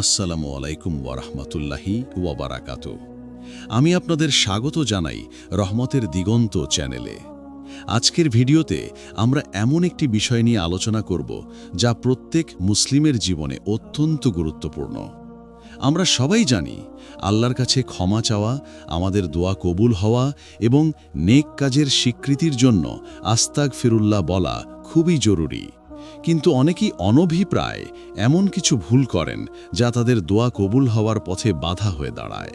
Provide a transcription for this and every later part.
আসসালামু আলাইকুম ওয়ারহমতুল্লাহি ওয়াবারাকাত আমি আপনাদের স্বাগত জানাই রহমতের দিগন্ত চ্যানেলে। আজকের ভিডিওতে আমরা এমন একটি বিষয় নিয়ে আলোচনা করব যা প্রত্যেক মুসলিমের জীবনে অত্যন্ত গুরুত্বপূর্ণ। আমরা সবাই জানি আল্লাহর কাছে ক্ষমা চাওয়া, আমাদের দোয়া কবুল হওয়া এবং নেক কাজের স্বীকৃতির জন্য আস্তাক ফিরুল্লাহ বলা খুবই জরুরি। কিন্তু অনেকেই অনভিপ্রায় এমন কিছু ভুল করেন যা তাদের দোয়া কবুল হওয়ার পথে বাধা হয়ে দাঁড়ায়।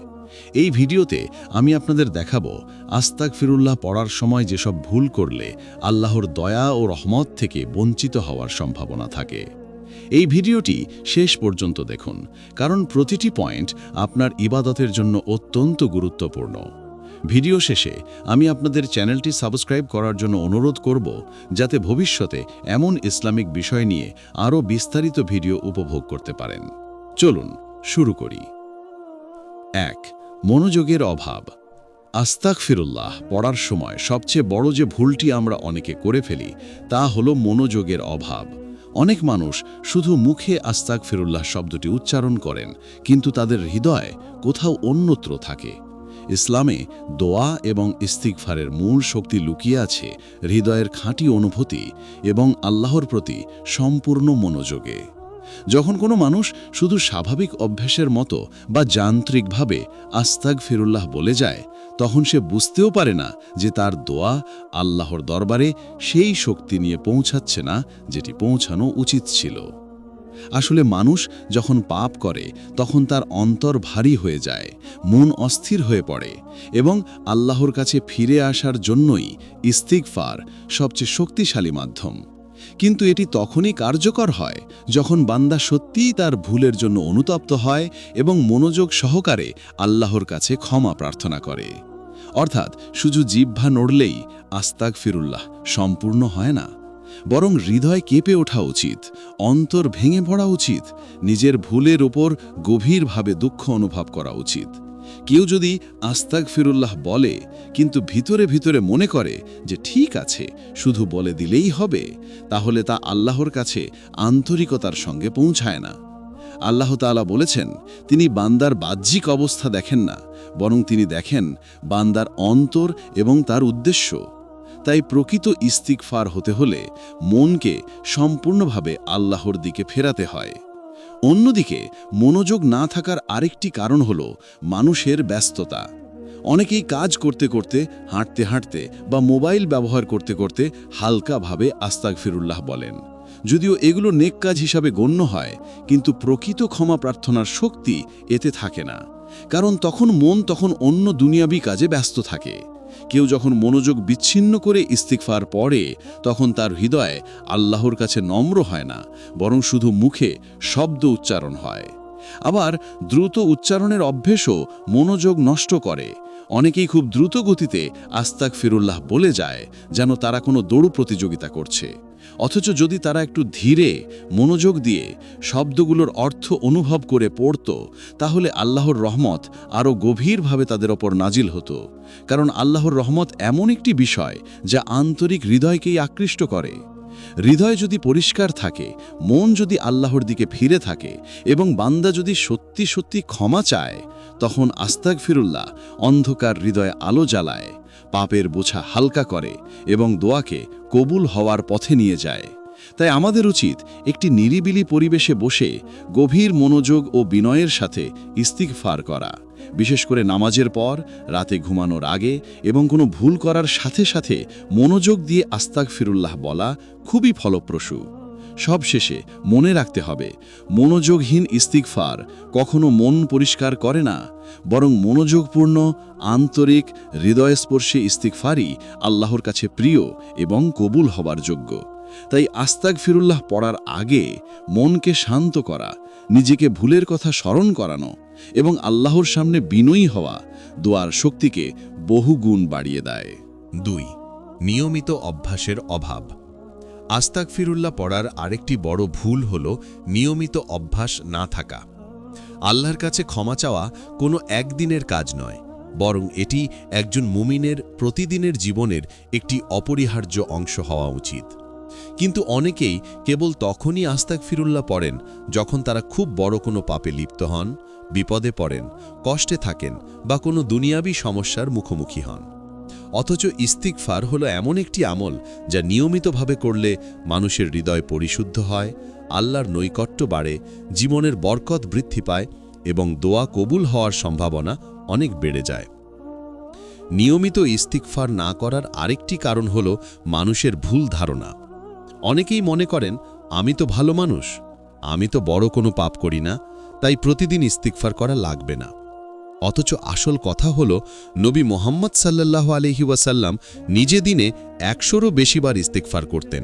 এই ভিডিওতে আমি আপনাদের দেখাবো আস্তাক ফিরুল্লাহ পড়ার সময় যেসব ভুল করলে আল্লাহর দয়া ও রহমত থেকে বঞ্চিত হওয়ার সম্ভাবনা থাকে। এই ভিডিওটি শেষ পর্যন্ত দেখুন, কারণ প্রতিটি পয়েন্ট আপনার ইবাদতের জন্য অত্যন্ত গুরুত্বপূর্ণ। ভিডিও শেষে আমি আপনাদের চ্যানেলটি সাবস্ক্রাইব করার জন্য অনুরোধ করব যাতে ভবিষ্যতে এমন ইসলামিক বিষয় নিয়ে আরও বিস্তারিত ভিডিও উপভোগ করতে পারেন। চলুন, শুরু করি। এক, মনোযোগের অভাব। আস্তাক ফিরুল্লাহ পড়ার সময় সবচেয়ে বড় যে ভুলটি আমরা অনেকে করে ফেলি, তা হলো মনোযোগের অভাব। অনেক মানুষ শুধু মুখে আস্তাক ফিরুল্লাহ শব্দটি উচ্চারণ করেন, কিন্তু তাদের হৃদয় কোথাও অন্যত্র থাকে। ইসলামে দোয়া এবং ইস্তিকফারের মূল শক্তি লুকিয়ে আছে হৃদয়ের খাঁটি অনুভূতি এবং আল্লাহর প্রতি সম্পূর্ণ মনোযোগে। যখন কোনো মানুষ শুধু স্বাভাবিক অভ্যাসের মতো বা যান্ত্রিকভাবে আস্তাক ফিরুল্লাহ বলে যায়, তখন সে বুঝতেও পারে না যে তার দোয়া আল্লাহর দরবারে সেই শক্তি নিয়ে পৌঁছাচ্ছে না যেটি পৌঁছানো উচিত ছিল। আসলে মানুষ যখন পাপ করে, তখন তার অন্তর ভারী হয়ে যায়, মন অস্থির হয়ে পড়ে এবং আল্লাহর কাছে ফিরে আসার জন্যই ইস্তিকফার সবচেয়ে শক্তিশালী মাধ্যম। কিন্তু এটি তখনই কার্যকর হয় যখন বান্দা সত্যিই তার ভুলের জন্য অনুতপ্ত হয় এবং মনোযোগ সহকারে আল্লাহর কাছে ক্ষমা প্রার্থনা করে। অর্থাৎ শুধু জিহ্বা নড়লেই আস্তাক ফিরুল্লাহ সম্পূর্ণ হয় না। বরং হৃদয় কেঁপে ওঠা উচিত, অন্তর ভেঙে পড়া উচিত, নিজের ভুলের ওপর গভীরভাবে দুঃখ অনুভব করা উচিত। কেউ যদি আস্তাক ফিরুল্লাহ বলে, কিন্তু ভিতরে ভিতরে মনে করে যে ঠিক আছে, শুধু বলে দিলেই হবে, তাহলে তা আল্লাহর কাছে আন্তরিকতার সঙ্গে পৌঁছায় না। আল্লাহ তাআলা বলেছেন, তিনি বান্দার বাহ্যিক অবস্থা দেখেন না, বরং তিনি দেখেন বান্দার অন্তর এবং তার উদ্দেশ্য। তাই প্রকৃত ইস্তিকফার হতে হলে মনকে সম্পূর্ণভাবে আল্লাহর দিকে ফেরাতে হয়। অন্যদিকে, মনোযোগ না থাকার আরেকটি কারণ হল মানুষের ব্যস্ততা। অনেকেই কাজ করতে করতে, হাঁটতে হাঁটতে বা মোবাইল ব্যবহার করতে করতে হালকাভাবে আস্তাক ফিরুল্লাহ বলেন। যদিও এগুলো নেক কাজ হিসাবে গণ্য হয়, কিন্তু প্রকৃত ক্ষমা প্রার্থনার শক্তি এতে থাকে না। কারণ তখন মন তখন অন্য দুনিয়াবি কাজে ব্যস্ত থাকে। কেউ যখন মনোযোগ বিচ্ছিন্ন করে ইস্তিকফার পড়ে, তখন তার হৃদয় আল্লাহর কাছে নম্র হয় না, বরং শুধু মুখে শব্দ উচ্চারণ হয়। আবার দ্রুত উচ্চারণের অভ্যেসও মনোযোগ নষ্ট করে। অনেকেই খুব দ্রুত গতিতে আস্তাক ফিরুল্লাহ বলে যায়, যেন তারা কোনো দৌড় প্রতিযোগিতা করছে। অথচ যদি তারা একটু ধীরে মনোযোগ দিয়ে শব্দগুলোর অর্থ অনুভব করে পড়ত, তাহলে আল্লাহর রহমত আরও গভীরভাবে তাদের ওপর নাজিল হতো। কারণ আল্লাহর রহমত এমন একটি বিষয় যা আন্তরিক হৃদয়কেই আকৃষ্ট করে। হৃদয় যদি পরিষ্কার থাকে, মন যদি আল্লাহর দিকে ফিরে থাকে এবং বান্দা যদি সত্যি সত্যি ক্ষমা চায়, তখন আস্তাক ফিরুল্লাহ অন্ধকার হৃদয়ে আলো জ্বালায়। পাপের বোঝা হালকা করে এবং দোয়াকে কবুল হওয়ার পথে নিয়ে যায়। তাই আমাদের উচিত একটি নিরিবিলি পরিবেশে বসে গভীর মনোযোগ ও বিনয়ের সাথে ইস্তিকফার করা। বিশেষ করে নামাজের পর, রাতে ঘুমানোর আগে এবং কোনো ভুল করার সাথে সাথে মনোযোগ দিয়ে আস্তাক ফিরুল্লাহ বলা খুবই ফলপ্রসূ। সবশেষে মনে রাখতে হবে, মনোযোগহীন ইস্তিকফার কখনো মন পরিষ্কার করে না, বরং মনোযোগপূর্ণ, আন্তরিক, হৃদয়স্পর্শী ইস্তিকফারই আল্লাহর কাছে প্রিয় এবং কবুল হবার যোগ্য। তাই আস্তাক ফিরুল্লাহ পড়ার আগে মনকে শান্ত করা, নিজেকে ভুলের কথা স্মরণ করানো এবং আল্লাহর সামনে বিনয়ী হওয়া দোয়ার শক্তিকে বহু গুণ বাড়িয়ে দেয়। দুই, নিয়মিত অভ্যাসের অভাব। আস্তাক ফিরুল্লাহ পড়ার আরেকটি বড় ভুল হল নিয়মিত অভ্যাস না থাকা। আল্লাহর কাছে ক্ষমা চাওয়া কোনো একদিনের কাজ নয়, বরং এটি একজন মুমিনের প্রতিদিনের জীবনের একটি অপরিহার্য অংশ হওয়া উচিত। কিন্তু অনেকেই কেবল তখনই আস্তাক ফিরুল্লাহ পড়েন যখন তারা খুব বড় কোনো পাপে লিপ্ত হন, বিপদে পড়েন, কষ্টে থাকেন বা কোনো দুনিয়াবী সমস্যার মুখোমুখি হন। অথচ ইস্তিকফার হলো এমন একটি আমল যা নিয়মিতভাবে করলে মানুষের হৃদয় পরিশুদ্ধ হয়, আল্লাহর নৈকট্য বাড়ে, জীবনের বরকত বৃদ্ধি পায় এবং দোয়া কবুল হওয়ার সম্ভাবনা অনেক বেড়ে যায়। নিয়মিত ইস্তিকফার না করার আরেকটি কারণ হল মানুষের ভুল ধারণা। অনেকেই মনে করেন, আমি তো ভালো মানুষ, আমি তো বড় কোনো পাপ করি না, তাই প্রতিদিন ইস্তিকফার করা লাগবে না। অথচ আসল কথা হল, নবী মোহাম্মদ সাল্লাল্লাহু আলহি ওয়াসাল্লাম নিজে দিনে একশোরও বেশিবার ইস্তিকফার করতেন।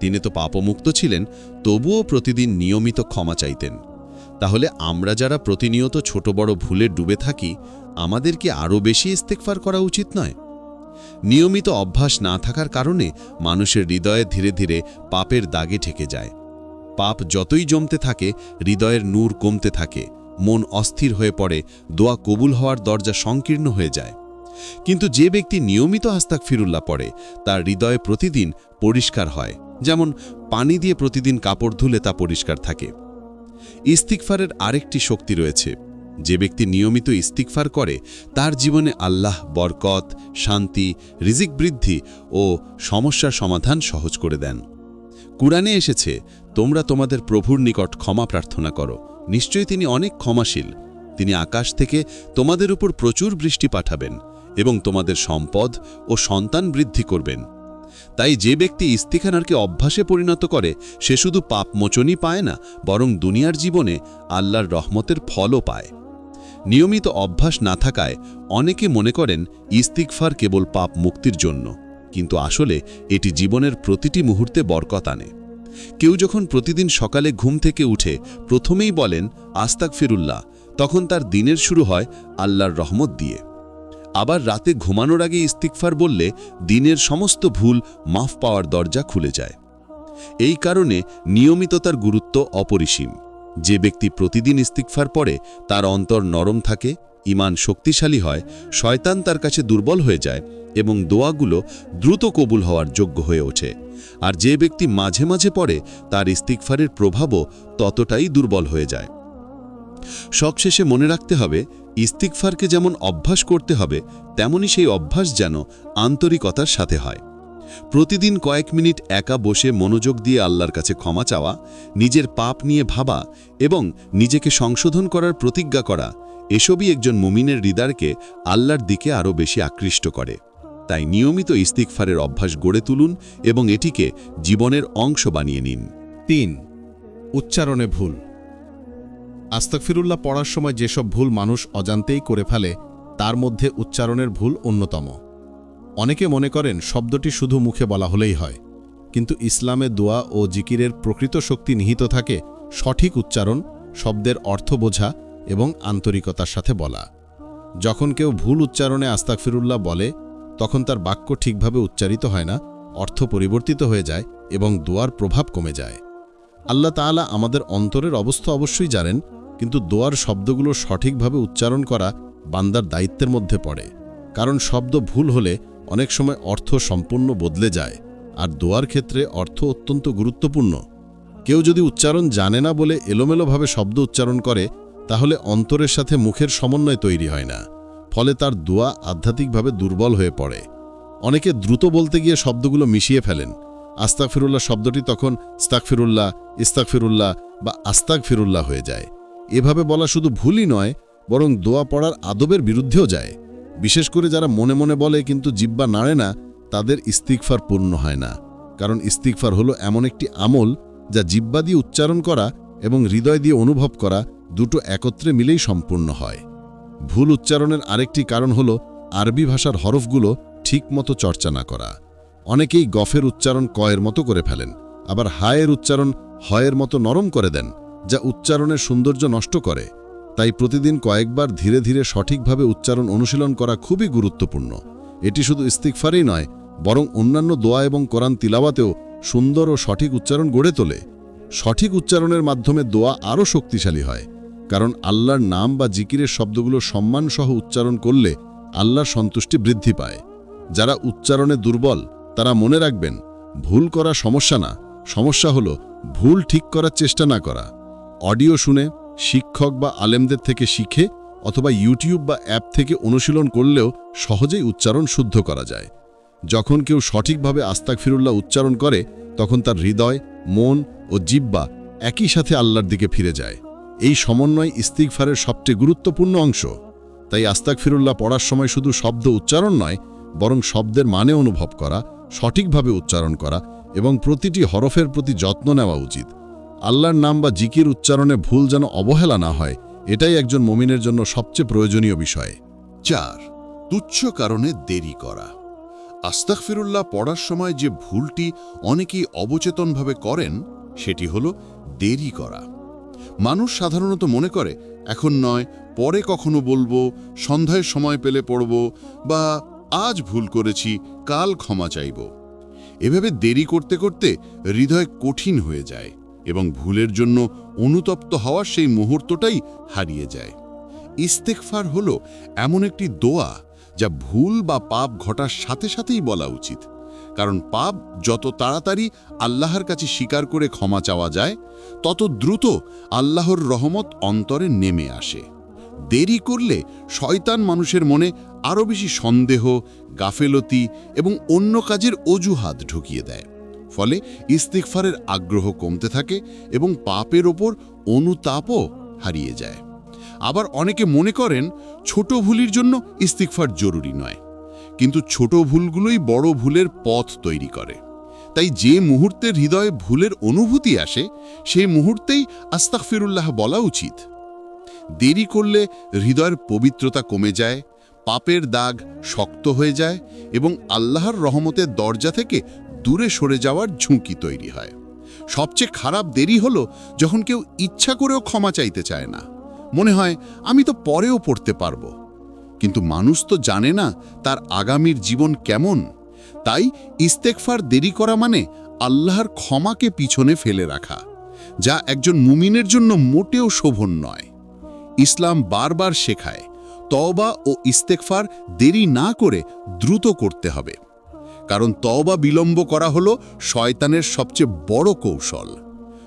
তিনি তো পাপমুক্ত ছিলেন, তবুও প্রতিদিন নিয়মিত ক্ষমা চাইতেন। তাহলে আমরা যারা প্রতিনিয়ত ছোট বড় ভুলে ডুবে থাকি, আমাদের কি আরও বেশি ইস্তেকফার করা উচিত নয়? নিয়মিত অভ্যাস না থাকার কারণে মানুষের হৃদয়ে ধীরে ধীরে পাপের দাগে ঠেকে যায়। পাপ যতই জমতে থাকে, হৃদয়ের নূর কমতে থাকে। মন অস্থির হয়ে পড়ে, দোয়া কবুল হওয়ার দরজা সংকীর্ণ হয়ে যায়। কিন্তু যে ব্যক্তি নিয়মিত আস্তাক ফিরুল্লাহ পড়ে, তার হৃদয়ে প্রতিদিন পরিষ্কার হয়। যেমন পানি দিয়ে প্রতিদিন কাপড় ধুলে তা পরিষ্কার থাকে। ইস্তিকফারের আরেকটি শক্তি রয়েছে। যে ব্যক্তি নিয়মিত ইস্তিকফার করে, তার জীবনে আল্লাহ বরকত, শান্তি, রিজিক বৃদ্ধি ও সমস্যার সমাধান সহজ করে দেন। কুরআনে এসেছে, তোমরা তোমাদের প্রভুর নিকট ক্ষমা প্রার্থনা করো। নিশ্চয়ই তিনি অনেক ক্ষমাশীল। তিনি আকাশ থেকে তোমাদের উপর প্রচুর বৃষ্টি পাঠাবেন এবং তোমাদের সম্পদ ও সন্তান বৃদ্ধি করবেন। তাই যে ব্যক্তি ইস্তিখানারকে অভ্যাসে পরিণত করে, সে শুধু পাপ মোচনই পায় না, বরং দুনিয়ার জীবনে আল্লাহর রহমতের ফলও পায়। নিয়মিত অভ্যাস না থাকায় অনেকে মনে করেন ইস্তিকফার কেবল পাপ মুক্তির জন্য, কিন্তু আসলে এটি জীবনের প্রতিটি মুহূর্তে বরকত আনে। কেউ যখন প্রতিদিন সকালে ঘুম থেকে উঠে প্রথমেই বলেন আস্তাক ফিরুল্লাহ তখন তার দিনের শুরু হয় আল্লাহর রহমত দিয়ে। আবার রাতে ঘুমানোর আগে ইস্তিকফার বললে দিনের সমস্ত ভুল মাফ পাওয়ার দরজা খুলে যায়। এই কারণে নিয়মিততার গুরুত্ব অপরিসীম। যে ব্যক্তি প্রতিদিন ইস্তিকফার পরে তার অন্তর নরম থাকে ইমান শক্তিশালী হয়, শয়তান তার কাছে দুর্বল হয়ে যায় এবং দোয়াগুলো দ্রুত কবুল হওয়ার যোগ্য হয়ে ওঠে। আর যে ব্যক্তি মাঝে মাঝে পড়ে, তার ইস্তিকফারের প্রভাবও ততটাই দুর্বল হয়ে যায়। সবশেষে মনে রাখতে হবে ইস্তিকফারকে যেমন অভ্যাস করতে হবে তেমনি সেই অভ্যাস যেন আন্তরিকতার সাথে হয়। প্রতিদিন কয়েক মিনিট একা বসে মনোযোগ দিয়ে আল্লাহর কাছে ক্ষমা চাওয়া, নিজের পাপ নিয়ে ভাবা এবং নিজেকে সংশোধন করার প্রতিজ্ঞা করা এসবই একজন মুমিনের হৃদয়কে আল্লাহর দিকে আরও বেশি আকৃষ্ট করে। তাই নিয়মিত ইস্তিকফারের অভ্যাস গড়ে তুলুন এবং এটিকে জীবনের অংশ বানিয়ে নিন। তিন, উচ্চারণে ভুল। আস্তাকফিরুল্লাহ পড়ার সময় যেসব ভুল মানুষ অজান্তেই করে ফেলে, তার মধ্যে উচ্চারণের ভুল অন্যতম। অনেকে মনে করেন শব্দটি শুধু মুখে বলা হলেই হয়, কিন্তু ইসলামে দোয়া ও জিকিরের প্রকৃত শক্তি নিহিত থাকে সঠিক উচ্চারণ, শব্দের অর্থ বোঝা এবং আন্তরিকতার সাথে বলা। যখন কেউ ভুল উচ্চারণে আস্তাকফিরুল্লাহ বলে, তখন তার বাক্য ঠিকভাবে উচ্চারিত হয় না, অর্থ পরিবর্তিত হয়ে যায় এবং দোয়ার প্রভাব কমে যায়। আল্লাহ তাআলা আমাদের অন্তরের অবস্থা অবশ্যই জানেন, কিন্তু দোয়ার শব্দগুলো সঠিকভাবে উচ্চারণ করা বান্দার দায়িত্বের মধ্যে পড়ে। কারণ শব্দ ভুল হলে অনেক সময় অর্থ সম্পূর্ণ বদলে যায়, আর দোয়ার ক্ষেত্রে অর্থ অত্যন্ত গুরুত্বপূর্ণ। কেউ যদি উচ্চারণ জানে না বলে এলোমেলোভাবে শব্দ উচ্চারণ করে তাহলে অন্তরের সাথে মুখের সমন্বয় তৈরি হয় না, ফলে তার দোয়া আধ্যাত্মিকভাবে দুর্বল হয়ে পড়ে। অনেকে দ্রুত বলতে গিয়ে শব্দগুলো মিশিয়ে ফেলেন। আস্তাক ফিরুল্লাহ শব্দটি তখন স্তাক ফিরুল্লাহ ইস্তাক ফিরুল্লাহ বা আস্তাক ফিরুল্লাহ হয়ে যায়। এভাবে বলা শুধু ভুলই নয়, বরং দোয়া পড়ার আদবের বিরুদ্ধেও যায়। বিশেষ করে যারা মনে মনে বলে কিন্তু জিব্বা নাড়ে না, তাদের ইস্তিকফার পূর্ণ হয় না। কারণ ইস্তিকফার হলো এমন একটি আমল যা জিব্বা দিয়ে উচ্চারণ করা এবং হৃদয় দিয়ে অনুভব করা দুটো একত্রে মিলেই সম্পূর্ণ হয়। ভুল উচ্চারণের আরেকটি কারণ হল, আরবি ভাষার হরফগুলো ঠিকমতো চর্চা না করা। অনেকেই গফের উচ্চারণ কয়ের মতো করে ফেলেন, আবার হায়ের উচ্চারণ হয়ের মতো নরম করে দেন, যা উচ্চারণের সৌন্দর্য নষ্ট করে। তাই প্রতিদিন কয়েকবার ধীরে ধীরে সঠিকভাবে উচ্চারণ অনুশীলন করা খুবই গুরুত্বপূর্ণ। এটি শুধু ইস্তিকফারেই নয়, বরং অন্যান্য দোয়া এবং কোরআন তিলাওয়াতেও সুন্দর ও সঠিক উচ্চারণ গড়ে তোলে। সঠিক উচ্চারণের মাধ্যমে দোয়া আরও শক্তিশালী হয়। কারণ আল্লাহর নাম বা জিকিরের শব্দগুলো সম্মানসহ উচ্চারণ করলে আল্লাহর সন্তুষ্টি বৃদ্ধি পায়। যারা উচ্চারণে দুর্বল, তারা মনে রাখবেন, ভুল করা সমস্যা না। সমস্যা হলো ভুল ঠিক করার চেষ্টা না করা। অডিও শুনে শিক্ষক বা আলেমদের থেকে শিখে অথবা ইউটিউব বা অ্যাপ থেকে অনুশীলন করলেও সহজেই উচ্চারণ শুদ্ধ করা যায়। যখন কেউ সঠিকভাবে আস্তাক ফিরুল্লাহ উচ্চারণ করে, তখন তার হৃদয়, মন ও জিব্বা একই সাথে আল্লাহর দিকে ফিরে যায়। এই সমন্বয় ইস্তিগফারের সবচেয়ে গুরুত্বপূর্ণ অংশ। তাই আস্তাক ফিরুল্লাহ পড়ার সময় শুধু শব্দ উচ্চারণ নয়, বরং শব্দের মানে অনুভব করা, সঠিকভাবে উচ্চারণ করা এবং প্রতিটি হরফের প্রতি যত্ন নেওয়া উচিত। আল্লাহর নাম বা জিকির উচ্চারণে ভুল যেন অবহেলা না হয়, এটাই একজন মমিনের জন্য সবচেয়ে প্রয়োজনীয় বিষয়। চার, তুচ্ছ কারণে দেরি করা। আস্তাক ফিরুল্লাহ পড়ার সময় যে ভুলটি অনেকেই অবচেতনভাবে করেন, সেটি হল দেরি করা। মানুষ সাধারণত মনে করে, এখন নয়, পরে কখনো বলব, সন্ধ্যায় সময় পেলে পড়ব, বা আজ ভুল করেছি, কাল ক্ষমা চাইব। এভাবে দেরি করতে করতে হৃদয় কঠিন হয়ে যায় এবং ভুলের জন্য অনুতপ্ত হওয়ার সেই মুহূর্তটাই হারিয়ে যায়। ইস্তেকফার হল এমন একটি দোয়া যা ভুল বা পাপ ঘটার সাথে সাথেই বলা উচিত। কারণ পাপ যত তাড়াতাড়ি আল্লাহর কাছে স্বীকার করে ক্ষমা চাওয়া যায়, তত দ্রুত আল্লাহর রহমত অন্তরে নেমে আসে। দেরি করলে শয়তান মানুষের মনে আরও বেশি সন্দেহ, গাফেলতি এবং অন্য কাজের অজুহাত ঢুকিয়ে দেয়। ফলে ইস্তিকফারের আগ্রহ কমতে থাকে এবং পাপের ওপর অনুতাপও হারিয়ে যায়। আবার অনেকে মনে করেন, ছোট ভুলির জন্য ইস্তিকফার জরুরি নয়। কিন্তু ছোট ভুলগুলোই বড় ভুলের পথ তৈরি করে। তাই যে মুহূর্তে হৃদয়ে ভুলের অনুভূতি আসে, সেই মুহূর্তেই আস্তাকফিরুল্লাহ বলা উচিত। দেরি করলে হৃদয়ের পবিত্রতা কমে যায়, পাপের দাগ শক্ত হয়ে যায় এবং আল্লাহর রহমতের দরজা থেকে দূরে সরে যাওয়ার ঝুঁকি তৈরি হয়। সবচেয়ে খারাপ দেরি হলো যখন কেউ ইচ্ছা করেও ক্ষমা চাইতে চায় না। মনে হয়, আমি তো পরেও পড়তে পারব। কিন্তু মানুষ তো জানে না তার আগামীর জীবন কেমন। তাই ইস্তেকফার দেরি করা মানে আল্লাহর ক্ষমাকে পিছনে ফেলে রাখা, যা একজন মুমিনের জন্য মোটেও শোভন নয়। ইসলাম বারবার শেখায়, তওবা ও ইস্তেকফার দেরি না করে দ্রুত করতে হবে। কারণ তওবা বিলম্ব করা হলো শয়তানের সবচেয়ে বড় কৌশল।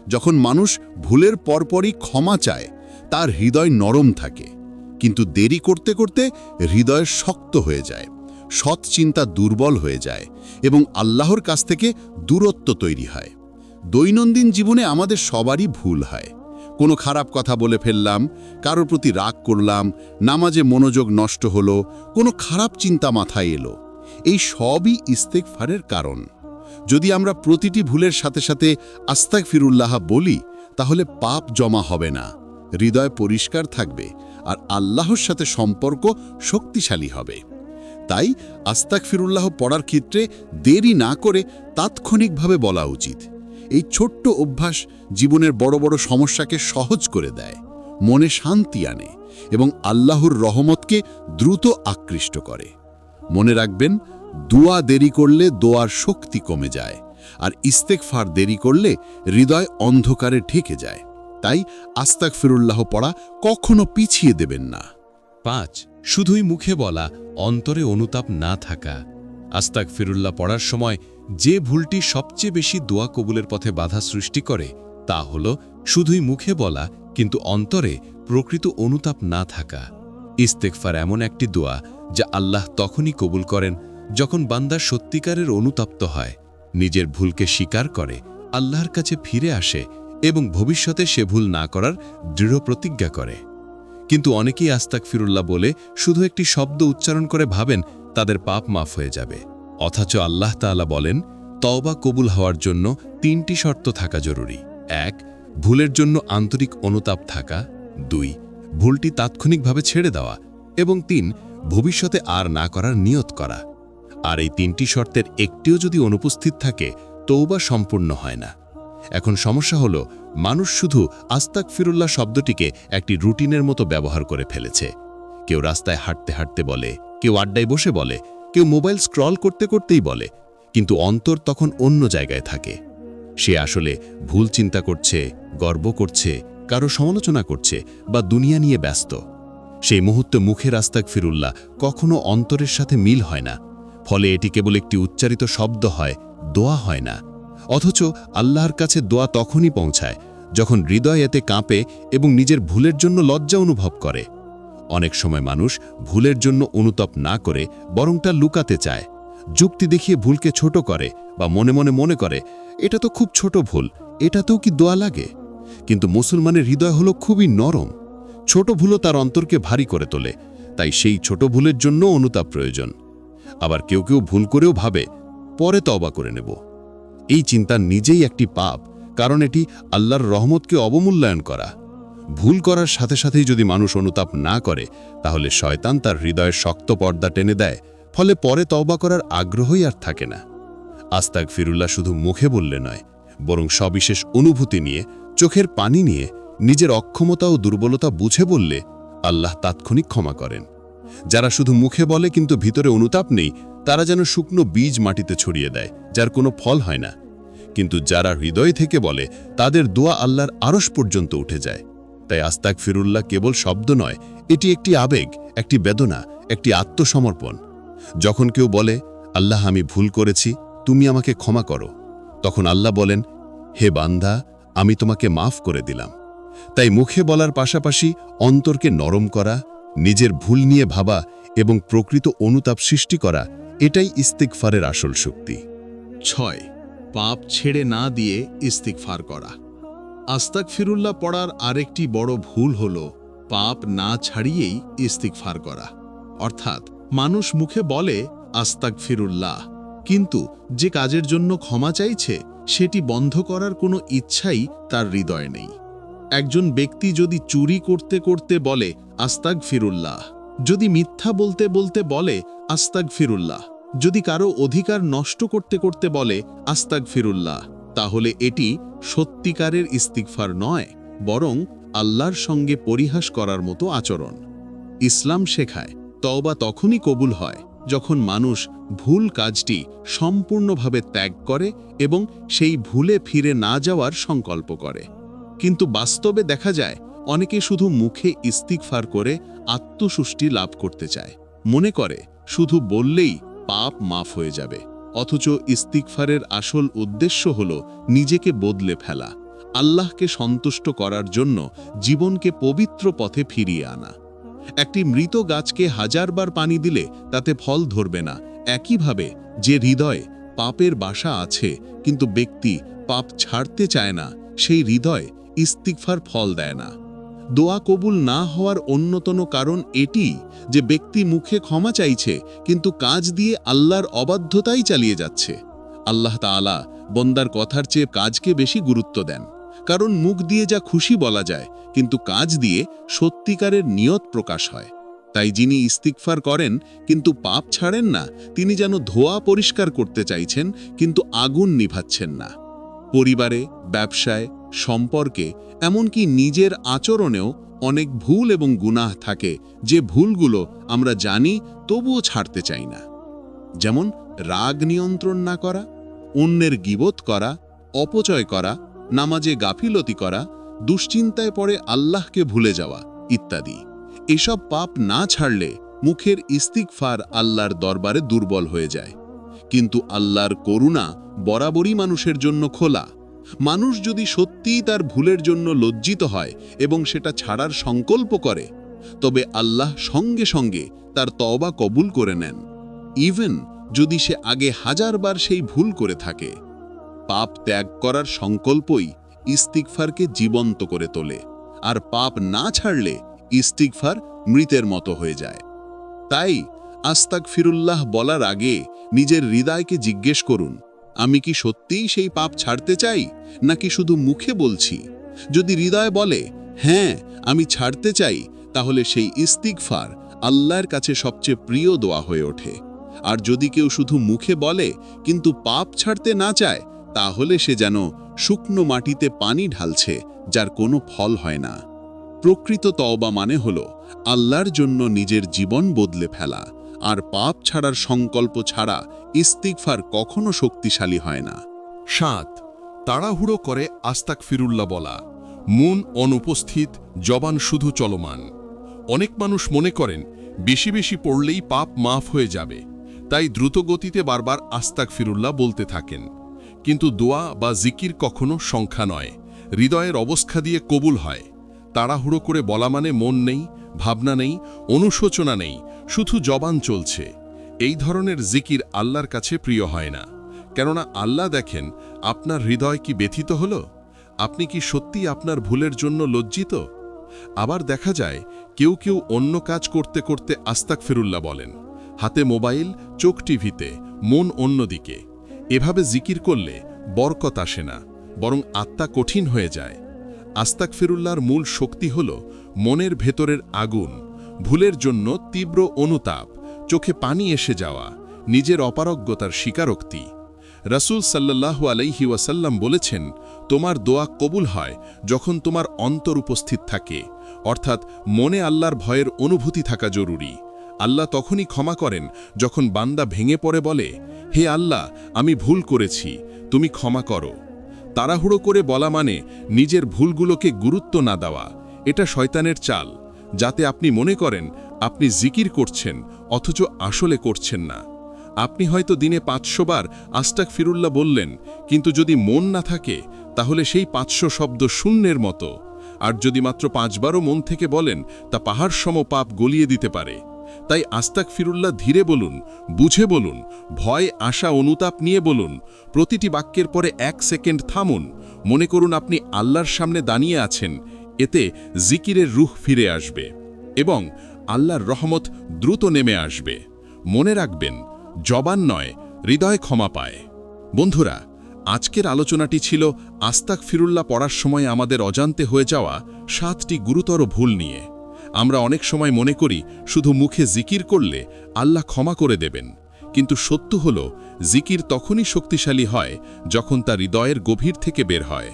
যখন মানুষ ভুলের পরপরই ক্ষমা চায়, তার হৃদয় নরম থাকে। কিন্তু দেরি করতে করতে হৃদয় শক্ত হয়ে যায়, সৎ চিন্তা দুর্বল হয়ে যায় এবং আল্লাহর কাছ থেকে দূরত্ব তৈরি হয়। দৈনন্দিন জীবনে আমাদের সবারই ভুল হয়। কোনো খারাপ কথা বলে ফেললাম, কারোর প্রতি রাগ করলাম, নামাজে মনোযোগ নষ্ট হলো, কোনো খারাপ চিন্তা মাথায় এলো। এই সবই ইস্তেকফারের কারণ। যদি আমরা প্রতিটি ভুলের সাথে সাথে আস্তাক ফিরুল্লাহ বলি, তাহলে পাপ জমা হবে না, হৃদয় পরিষ্কার থাকবে আর আল্লাহর সাথে সম্পর্ক শক্তিশালী হবে। তাই আস্তাক ফিরুল্লাহ পড়ার ক্ষেত্রে দেরি না করে তাৎক্ষণিকভাবে বলা উচিত। এই ছোট্ট অভ্যাস জীবনের বড় বড় সমস্যাকে সহজ করে দেয়, মনে শান্তি আনে এবং আল্লাহর রহমতকে দ্রুত আকৃষ্ট করে। মনে রাখবেন, দোয়া দেরি করলে দোয়ার শক্তি কমে যায় আর ইস্তেকফার দেরি করলে হৃদয় অন্ধকারে ঢেকে যায়। তাই আস্তাক ফিরুল্লাহ পড়া কখনো পিছিয়ে দেবেন না। পাঁচ, শুধুই মুখে বলা, অন্তরে অনুতাপ না থাকা। আস্তাক ফিরুল্লাহ পড়ার সময় যে ভুলটি সবচেয়ে বেশি দোয়া কবুলের পথে বাধা সৃষ্টি করে, তা হল শুধুই মুখে বলা, কিন্তু অন্তরে প্রকৃত অনুতাপ না থাকা। ইস্তেকফার এমন একটি দোয়া যা আল্লাহ তখনই কবুল করেন যখন বান্দা সত্যিকারের অনুতাপ্ত হয়। নিজের ভুলকে স্বীকার করে, আল্লাহর কাছে ফিরে আসে এবং ভবিষ্যতে সে ভুল না করার দৃঢ় প্রতিজ্ঞা করে। কিন্তু অনেকেই আস্তাক ফিরুল্লাহ বলে শুধু একটি শব্দ উচ্চারণ করে ভাবেন, তাদের পাপ মাফ হয়ে যাবে। অথচ আল্লাহ তাআলা বলেন, তওবা কবুল হওয়ার জন্য তিনটি শর্ত থাকা জরুরি। এক, ভুলের জন্য আন্তরিক অনুতাপ থাকা। দুই, ভুলটি তাৎক্ষণিকভাবে ছেড়ে দেওয়া। এবং তিন, ভবিষ্যতে আর না করার নিয়ত করা। আর এই তিনটি শর্তের একটিও যদি অনুপস্থিত থাকে তৌবা সম্পূর্ণ হয় না। এখন সমস্যা হলো, মানুষ শুধু আস্তাক ফিরুল্লাহ শব্দটিকে একটি রুটিনের মতো ব্যবহার করে ফেলেছে। কেউ রাস্তায় হাঁটতে হাঁটতে বলে, কেউ আড্ডায় বসে বলে, কেউ মোবাইল স্ক্রল করতে করতেই বলে, কিন্তু অন্তর তখন অন্য জায়গায় থাকে। সে আসলে ভুল চিন্তা করছে, গর্ব করছে, কারও সমালোচনা করছে বা দুনিয়া নিয়ে ব্যস্ত। সেই মুহূর্তে মুখে আস্তাক ফিরুল্লাহ কখনো অন্তরের সাথে মিল হয় না, ফলে এটি কেবল একটি উচ্চারিত শব্দ হয়, দোয়া হয় না। অথচ আল্লাহর কাছে দোয়া তখনই পৌঁছায় যখন হৃদয় এতে কাঁপে এবং নিজের ভুলের জন্য লজ্জা অনুভব করে। অনেক সময় মানুষ ভুলের জন্য অনুতাপ না করে বরং তা লুকাতে চায়। যুক্তি দেখিয়ে ভুলকে ছোট করে বা মনে মনে মনে করে, এটা তো খুব ছোট ভুল, এটাতেও কি দোয়া লাগে? কিন্তু মুসলমানের হৃদয় হলো খুবই নরম। ছোট ভুলও তার অন্তরকে ভারী করে তোলে, তাই সেই ছোট ভুলের জন্য অনুতাপ প্রয়োজন। আবার কেউ কেউ ভুল করেও ভাবে, পরে তবা করে নেব। এই চিন্তা নিজেই একটি পাপ, কারণ এটি আল্লাহর রহমতকে অবমূল্যায়ন করা। ভুল করার সাথে সাথেই যদি মানুষ অনুতাপ না করে, তাহলে শয়তান তার হৃদয়ের শক্ত পর্দা টেনে দেয়, ফলে পরে তওবা করার আগ্রহই আর থাকে না। আস্তাক ফিরুল্লাহ শুধু মুখে বললে নয়, বরং সবিশেষ অনুভূতি নিয়ে, চোখের পানি নিয়ে, নিজের অক্ষমতা ও দুর্বলতা বুঝে বললে আল্লাহ তাৎক্ষণিক ক্ষমা করেন। যারা শুধু মুখে বলে কিন্তু ভিতরে অনুতাপ নেই তারা যেন শুকনো বীজ মাটিতে ছড়িয়ে দেয়, যার কোনো ফল হয় না। কিন্তু যারা হৃদয় থেকে বলে, তাদের দোয়া আল্লাহর আরশ পর্যন্ত উঠে যায়। তাই আস্তাক ফিরুল্লাহ কেবল শব্দ নয়, এটি একটি আবেগ, একটি বেদনা, একটি আত্মসমর্পণ। যখন কেউ বলে, আল্লাহ, আমি ভুল করেছি, তুমি আমাকে ক্ষমা করো। তখন আল্লাহ বলেন, হে বান্দা, আমি তোমাকে মাফ করে দিলাম। তাই মুখে বলার পাশাপাশি অন্তরকে নরম করা, নিজের ভুল নিয়ে ভাবা এবং প্রকৃত অনুতাপ সৃষ্টি করা এটাই ইস্তিকফারের আসল শক্তি। ছয়, পাপ ছেড়ে না দিয়ে ইস্তিকফার করা। আস্তাক ফিরুল্লাহ পড়ার আরেকটি বড় ভুল হল, পাপ না ছাড়িয়েই ইস্তিকফার করা। অর্থাৎ, মানুষ মুখে বলে আস্তাক ফিরুল্লাহ কিন্তু যে কাজের জন্য ক্ষমা চাইছে, সেটি বন্ধ করার কোনো ইচ্ছাই তার হৃদয়ে নেই। একজন ব্যক্তি যদি চুরি করতে করতে বলে আস্তাক ফিরুল্লাহ যদি মিথ্যা বলতে বলতে বলে আস্তাক ফিরুল্লাহ যদি কারও অধিকার নষ্ট করতে করতে বলে আস্তাক ফিরুল্লাহ তাহলে এটি সত্যিকারের ইস্তিকফার নয়, বরং আল্লাহর সঙ্গে পরিহাস করার মতো আচরণ। ইসলাম শেখায়, তওবা তখনই কবুল হয়, যখন মানুষ ভুল কাজটি সম্পূর্ণভাবে ত্যাগ করে এবং সেই ভুলে ফিরে না যাওয়ার সংকল্প করে। কিন্তু বাস্তবে দেখা যায় অনেকে শুধু মুখে ইস্তিকফার করে আত্মসুষ্টি লাভ করতে চায়। মনে করে, শুধু বললেই পাপ মাফ হয়ে যাবে। অথচ ইস্তিকফারের আসল উদ্দেশ্য হল নিজেকে বদলে ফেলা, আল্লাহকে সন্তুষ্ট করার জন্য জীবনকে পবিত্র পথে ফিরিয়ে আনা। একটি মৃত গাছকে হাজারবার পানি দিলে তাতে ফল ধরবে না। একইভাবে যে হৃদয়ে পাপের বাসা আছে, কিন্তু ব্যক্তি পাপ ছাড়তে চায় না, সেই হৃদয় ইস্তিকফার ফল দেয় না। দোয়া কবুল না হওয়ার অন্যতম কারণ এটি যে ব্যক্তি মুখে ক্ষমা চাইছে, কিন্তু কাজ দিয়ে আল্লাহর অবাধ্যতাই চালিয়ে যাচ্ছে। আল্লাহ তাআলা বন্দার কথার চেয়ে কাজকে বেশি গুরুত্ব দেন। কারণ মুখ দিয়ে যা খুশি বলা যায়, কিন্তু কাজ দিয়ে সত্যিকারের নিয়ত প্রকাশ হয়। তাই যিনি ইস্তিকফার করেন, কিন্তু পাপ ছাড়েন না, তিনি যেন ধোয়া পরিষ্কার করতে চাইছেন, কিন্তু আগুন নিভাচ্ছেন না। পরিবারে, ব্যবসায় সম্পর্কে, এমনকি নিজের আচরণেও অনেক ভুল এবং গুনাহ থাকে, যে ভুলগুলো আমরা জানি তবুও ছাড়তে চাই না। যেমন, রাগ নিয়ন্ত্রণ না করা, অন্যের গিবত করা, অপচয় করা, নামাজে গাফিলতি করা, দুশ্চিন্তায় পড়ে আল্লাহকে ভুলে যাওয়া ইত্যাদি। এসব পাপ না ছাড়লে মুখের ইস্তিকফার আল্লাহর দরবারে দুর্বল হয়ে যায়। কিন্তু আল্লাহর করুণা বরাবরই মানুষের জন্য খোলা। মানুষ যদি সত্যিই তার ভুলের জন্য লজ্জিত হয় এবং সেটা ছাড়ার সংকল্প করে, তবে আল্লাহ সঙ্গে সঙ্গে তার তওবা কবুল করে নেন। ইভেন যদি সে আগে হাজারবার সেই ভুল করে থাকে, পাপ ত্যাগ করার সংকল্পই ইস্তিকফারকে জীবন্ত করে তোলে, আর পাপ না ছাড়লে ইস্তিকফার মৃতের মতো হয়ে যায়। তাই আস্তাক ফিরুল্লাহ বলার আগে নিজের হৃদয়কে জিজ্ঞেস করুন আমি কি সত্যিই সেই পাপ ছাড়তে চাই, নাকি শুধু মুখে বলছি? যদি হৃদয় বলে হ্যাঁ আমি ছাড়তে চাই, তাহলে সেই ইস্তিকফার আল্লাহর কাছে সবচেয়ে প্রিয় দোয়া হয়ে ওঠে। আর যদি কেউ শুধু মুখে বলে, কিন্তু পাপ ছাড়তে না চায়, তাহলে সে যেন শুকনো মাটিতে পানি ঢালছে, যার কোনো ফল হয় না। প্রকৃত তওবা মানে হল আল্লাহর জন্য নিজের জীবন বদলে ফেলা। আর পাপ ছাড়ার সংকল্প ছাড়া ইস্তিকফার কখনো শক্তিশালী হয় না। সাত, তাড়াহুড়ো করে আস্তাক ফিরুল্লা বলা। মন অনুপস্থিত, জবান শুধু চলমান। অনেক মানুষ মনে করেন, বেশি বেশি পড়লেই পাপ মাফ হয়ে যাবে। তাই দ্রুত গতিতে বারবার আস্তাক ফিরুল্লাহ বলতে থাকেন। কিন্তু দোয়া বা জিকির কখনো সংখ্যা নয়। হৃদয়ের অবস্থা দিয়ে কবুল হয়। তাড়াহুড়ো করে বলা মানে মন নেই ভাবনা নেই, অনুশোচনা নেই, শুধু জবান চলছে। এই ধরনের জিকির আল্লাহর কাছে প্রিয় হয় না। কেননা আল্লাহ দেখেন, আপনার হৃদয় কি ব্যথিত হল? আপনি কি সত্যি আপনার ভুলের জন্য লজ্জিত? আবার দেখা যায়, কেউ কেউ অন্য কাজ করতে করতে আস্তাক ফিরুল্লাহ বলেন। হাতে মোবাইল, চোখ টিভিতে, মন অন্যদিকে এভাবে জিকির করলে বরকত আসে না, বরং আত্মা কঠিন হয়ে যায়। আস্তাক ফিরুল্লাহর মূল শক্তি হল মনের ভেতরের আগুন, ভুলের জন্য তীব্র অনুতাপ, চোখে পানি এসে যাওয়া, নিজের অপারগ্যতার স্বীকারোক্তি। রাসূল সাল্লাল্লাহু আলাইহি ওয়াসাল্লাম বলেছেন, তোমার দোয়া কবুল হয় যখন তোমার অন্তর উপস্থিত থাকে। অর্থাৎ মনে আল্লাহর ভয়ের অনুভূতি থাকা জরুরি। আল্লাহ তখনই ক্ষমা করেন যখন বান্দা ভেঙে পড়ে বলে, হে আল্লাহ, আমি ভুল করেছি, তুমি ক্ষমা করো। তাড়াহুড়ো করে বলা মানে নিজের ভুলগুলোকে গুরুত্ব না দেওয়া। এটা শয়তানের চাল, যাতে আপনি মনে করেন আপনি জিকির করছেন, অথচ আসলে করছেন না। আপনি হয়তো দিনে পাঁচশো বার আস্টাক ফিরুল্লাহ বললেন, কিন্তু যদি মন না থাকে, তাহলে সেই পাঁচশো শব্দ শূন্যের মতো। আর যদি মাত্র পাঁচবারও মন থেকে বলেন, তা পাহাড় সম পাপ গলিয়ে দিতে পারে। তাই আস্তাক ফিরুল্লাহ ধীরে বলুন, বুঝে বলুন, ভয়, আশা, অনুতাপ নিয়ে বলুন। প্রতিটি বাক্যের পরে এক সেকেন্ড থামুন। মনে করুন আপনি আল্লাহর সামনে দাঁড়িয়ে আছেন। এতে জিকিরের রুহ ফিরে আসবে এবং আল্লাহর রহমত দ্রুত নেমে আসবে। মনে রাখবেন, জবান নয়, হৃদয় ক্ষমা পায়। বন্ধুরা, আজকের আলোচনাটি ছিল আস্তাক ফিরুল্লাহ পড়ার সময় আমাদের অজান্তে হয়ে যাওয়া সাতটি গুরুতর ভুল নিয়ে। আমরা অনেক সময় মনে করি শুধু মুখে জিকির করলে আল্লাহ ক্ষমা করে দেবেন। কিন্তু সত্য হল, জিকির তখনই শক্তিশালী হয় যখন তা হৃদয়ের গভীর থেকে বের হয়।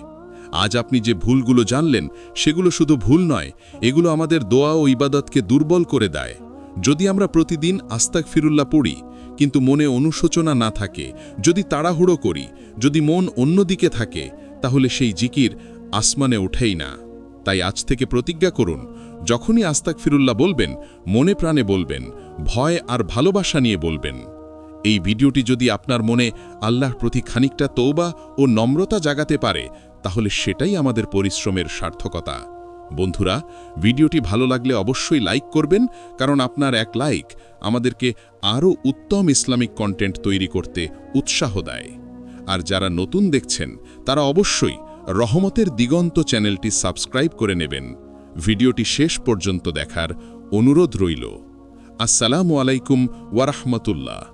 আজ আপনি যে ভুলগুলো জানলেন, সেগুলো শুধু ভুল নয়, এগুলো আমাদের দোয়া ও ইবাদতকে দুর্বল করে দেয়। যদি আমরা প্রতিদিন আস্তাক ফিরুল্লাহ পড়ি, কিন্তু মনে অনুশোচনা না থাকে, যদি তাড়াহুড়ো করি, যদি মন অন্যদিকে থাকে, তাহলে সেই জিকির আসমানে ওঠেই না। তাই আজ থেকে প্রতিজ্ঞা করুন যখনই আস্তাক ফিরুল্লাহ বলবেন, মনে প্রাণে বলবেন, ভয় আর ভালোবাসা নিয়ে বলবেন। এই ভিডিওটি যদি আপনার মনে আল্লাহর প্রতি খানিকটা তৌবা ও নম্রতা জাগাতে পারে, তাহলে সেটাই আমাদের পরিশ্রমের সার্থকতা। বন্ধুরা, ভিডিওটি ভালো লাগলে অবশ্যই লাইক করবেন, কারণ আপনার এক লাইক আমাদেরকে আরও উত্তম ইসলামিক কন্টেন্ট তৈরি করতে উৎসাহ দেয়। আর যারা নতুন দেখছেন, তারা অবশ্যই রহমতের দিগন্ত চ্যানেলটি সাবস্ক্রাইব করে নেবেন। ভিডিওটি শেষ পর্যন্ত দেখার অনুরোধ রইল। আসসালামু আলাইকুম ওয়ারাহমতুল্লাহ